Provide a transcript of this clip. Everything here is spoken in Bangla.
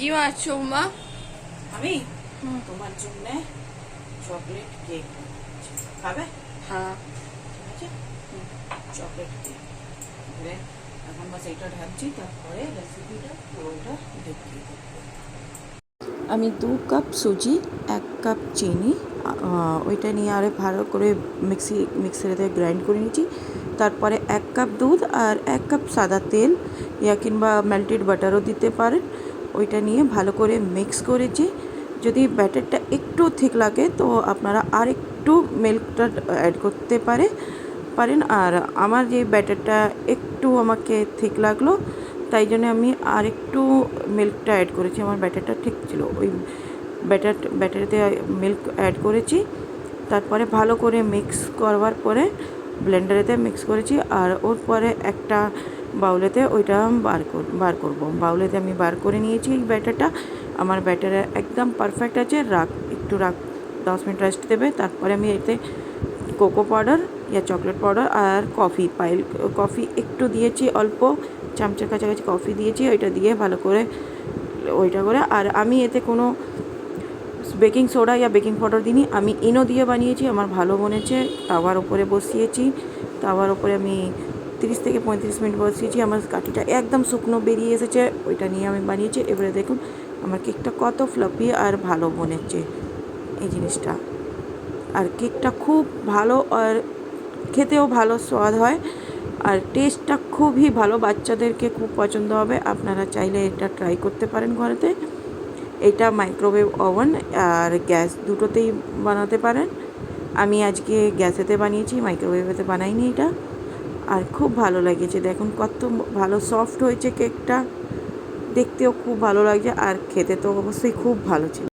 কি মারছো মা আমি? তোমার জন্য চকলেট কেক খাবে? হ্যাঁ। ঠিক আছে? চকলেট কেক এখন বাস এটা ঢাকছি তারপরে রেসিপিটা পুরোটা দেখিয়ে আমি দু কাপ সুজি এক কাপ চিনি ওইটা নিয়ে আরে ভালো করে মিক্সি মিক্সারেতে গ্রাইন্ড করে নিয়েছি। তারপরে এক কাপ দুধ আর এক কাপ সাদা তেল ইয়া কিংবা মেল্টেড বাটারও দিতে পারেন। ওইটা নিয়ে ভালো করে মিক্স করেছি। যদি ব্যাটারটা একটু থিক লাগে, তো আপনারা আর একটু মিল্কটা অ্যাড করতে পারে, পারেন। আর আমার যে ব্যাটারটা একটু আমাকে ঠিক লাগল, তাই জন্য আমি আর একটু মিল্কটা অ্যাড করেছি। আমার ব্যাটারটা ঠিক ছিল। ওই ব্যাটার, ব্যাটারিতে মিল্ক অ্যাড করেছি। তারপরে ভালো করে মিক্স করবার পরে ব্লেন্ডারেতে মিক্স করেছি। আর ওর পরে একটা বাউলেতে ওইটা বার কর, বার করব। বাউলেতে আমি বার করে নিয়েছি এই ব্যাটারটা। আমার ব্যাটার একদম পারফেক্ট আছে রাখ একটু রাখ দশ মিনিট রেস্ট দেবে। তারপরে আমি এতে কোকো পাউডার ইয়া চকলেট পাউডার আর কফি পাইল কফি একটু দিয়েছি অল্প, চামচের কাছাকাছি কফি দিয়েছি, ওইটা দিয়ে ভালো করে ওইটা করে। আর আমি এতে কোনো বেকিং সোডা ইয়া বেকিং পাউডার দিইনি, আমি ইনো দিয়ে বানিয়েছি, আমার ভালো বনেছে তাওয়ার ওপরে বসিয়েছি, তাওয়ার ওপরে আমি তিরিশ থেকে পঁয়ত্রিশ মিনিট বসিয়েছি, আমার কাঠিটা একদম শুকনো বেরিয়ে এসেছে। ওইটা নিয়ে আমি বানিয়েছি। এবারে দেখুন, আমার কেকটা কত ফ্লাপি আর ভালো বনেছে এই জিনিসটা। আর কেকটা খুব ভালো আর খেতেও ভালো স্বাদ হয়। আর টেস্টটা খুবই ভালো, বাচ্চাদেরকে খুব পছন্দ হবে। আপনারা চাইলে এটা ট্রাই করতে পারেন ঘরেতে। এটা মাইক্রোওয়েভ ওভেন আর গ্যাস দুটোতেই বানাতে পারেন। আমি আজকে গ্যাসেতে বানিয়েছি মাইক্রোওয়েভেতে বানাইনি এটা। আর খুব ভালো লেগেছে। দেখুন কত ভালো সফট হয়েছে কেকটা দেখতেও খুব ভালো লাগছে আর খেতে তো অবশ্যই খুব ভালো ছিল।